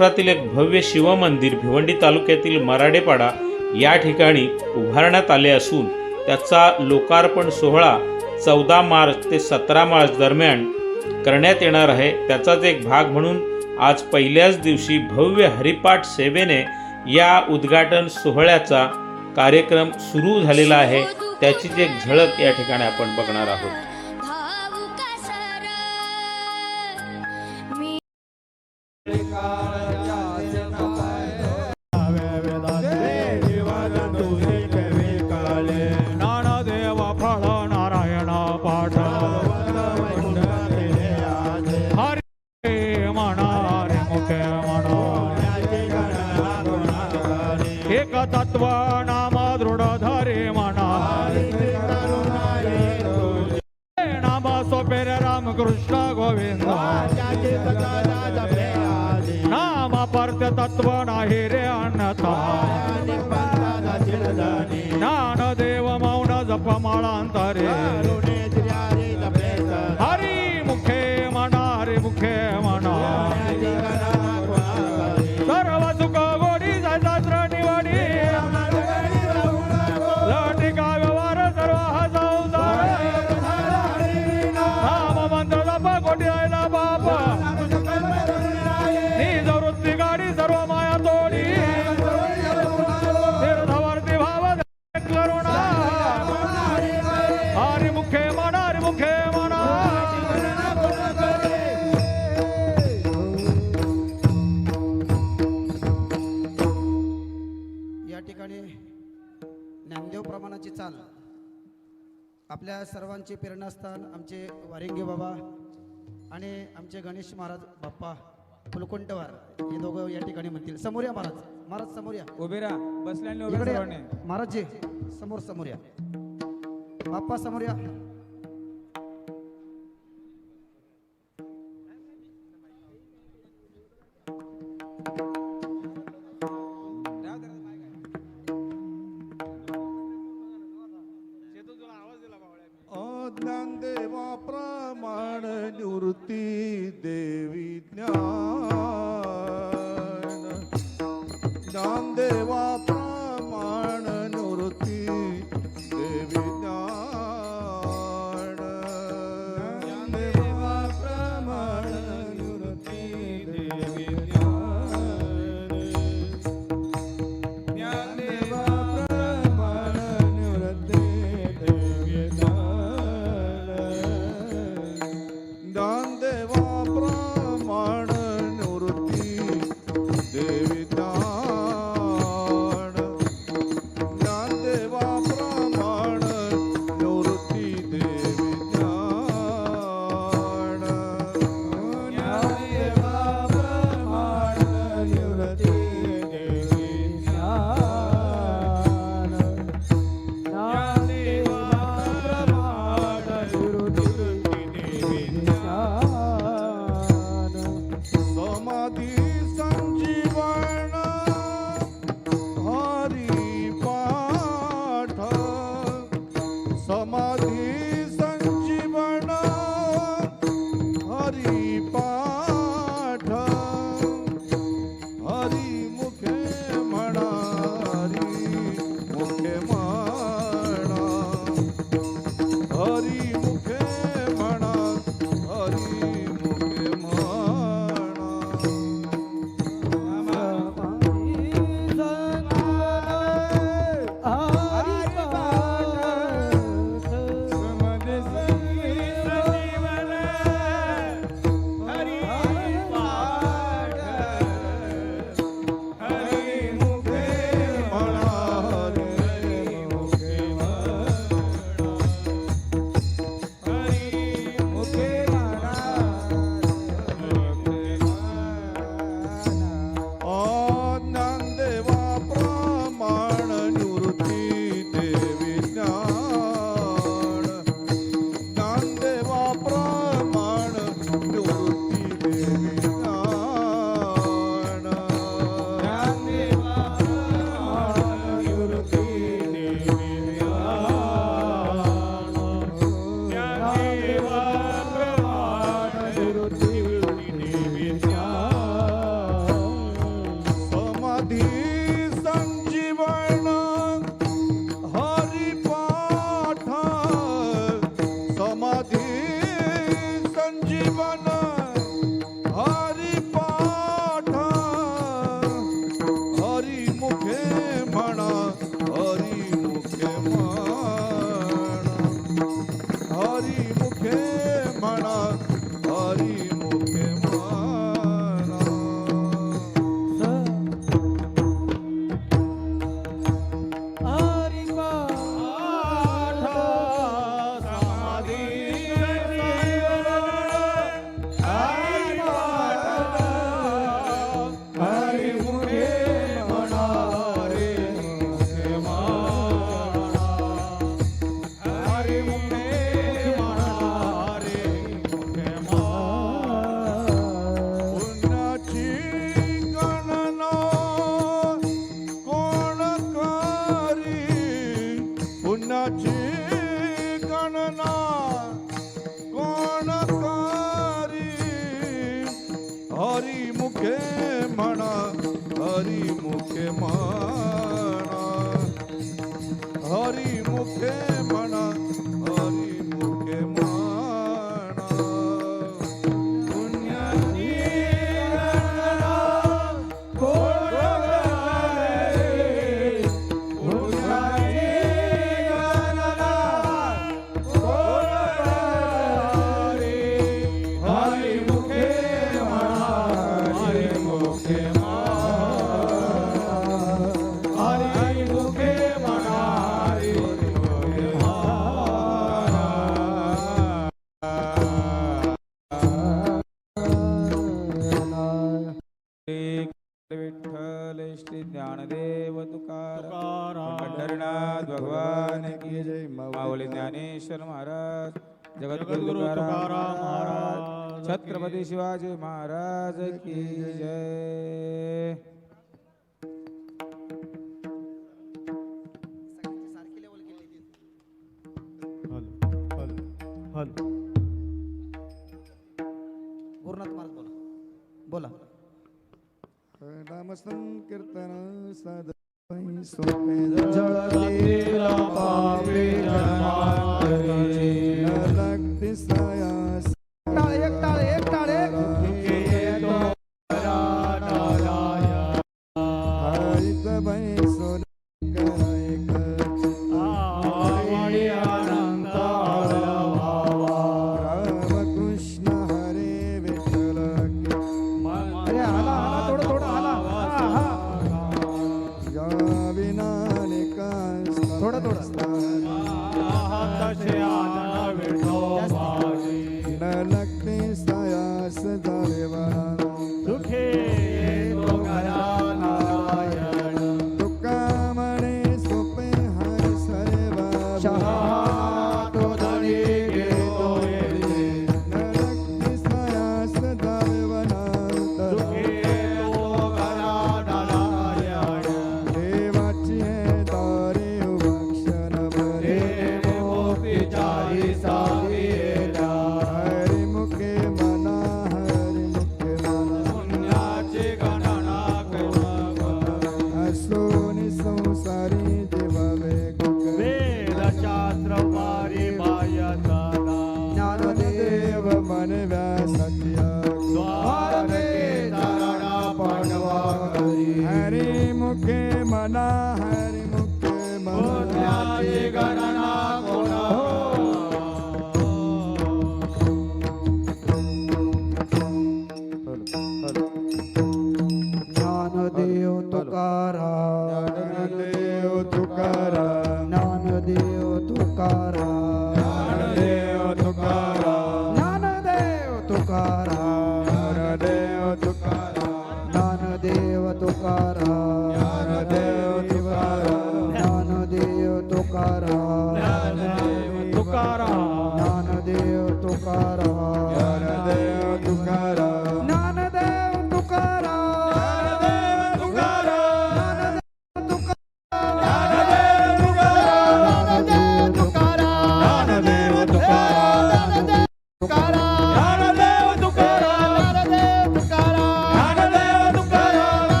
महाराष्ट्रातील एक भव्य शिवमंदिर भिवंडी तालुक्यातील मराडेपाडा या ठिकाणी उभारण्यात आले असून त्याचा लोकार्पण सोहळा चौदा मार्च ते सतरा मार्च दरम्यान करण्यात येणार आहे. त्याचाच एक भाग म्हणून आज पहिल्याच दिवशी भव्य हरिपाठ सेवेने या उद्घाटन सोहळ्याचा कार्यक्रम सुरू झालेला आहे. त्याचीच एक झळक या ठिकाणी आपण बघणार आहोत. ज्ञानदेव मौन जप माळांतरे आपल्या सर्वांचे प्रेरणास्थान आमचे वारिंगे बाबा आणि आमचे गणेश महाराज बाप्पा फुलकुंटवार हे दोघं या ठिकाणी म्हणतील. समोर या महाराज महाराज समोर या उभे राहा बसल्याने उभे इकडे या. सर्वांनी. महाराज जी समोर समोर या बाप्पा समोर या जगत गुरु तुकाराम महाराज। छत्रपति शिवाजी महाराज की जय। गुरुनाथ महाराज बोला बोला रामस्तम कीर्तन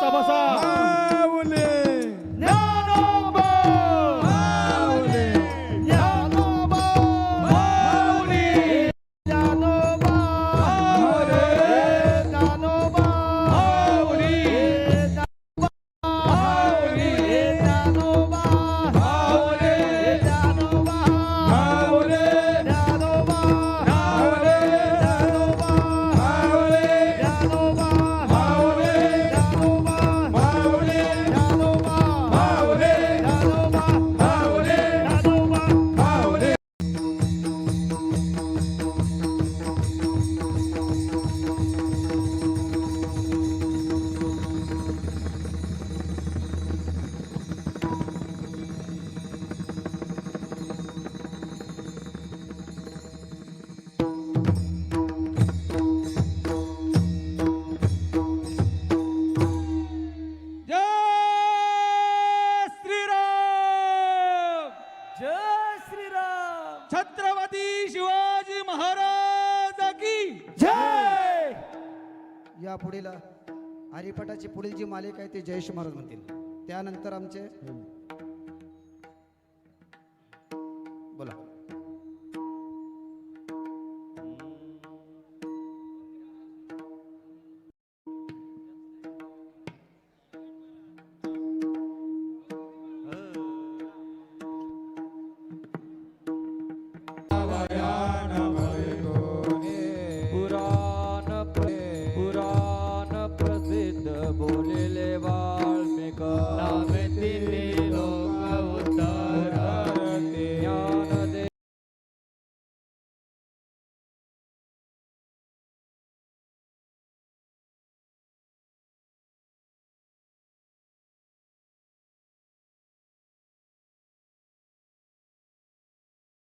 沙巴沙 छत्रपती शिवाजी महाराज की जय! या पुढील हरिपटाची पुढील जी मालिका आहे ती जयेश महाराज म्हणतील. त्यानंतर आमचे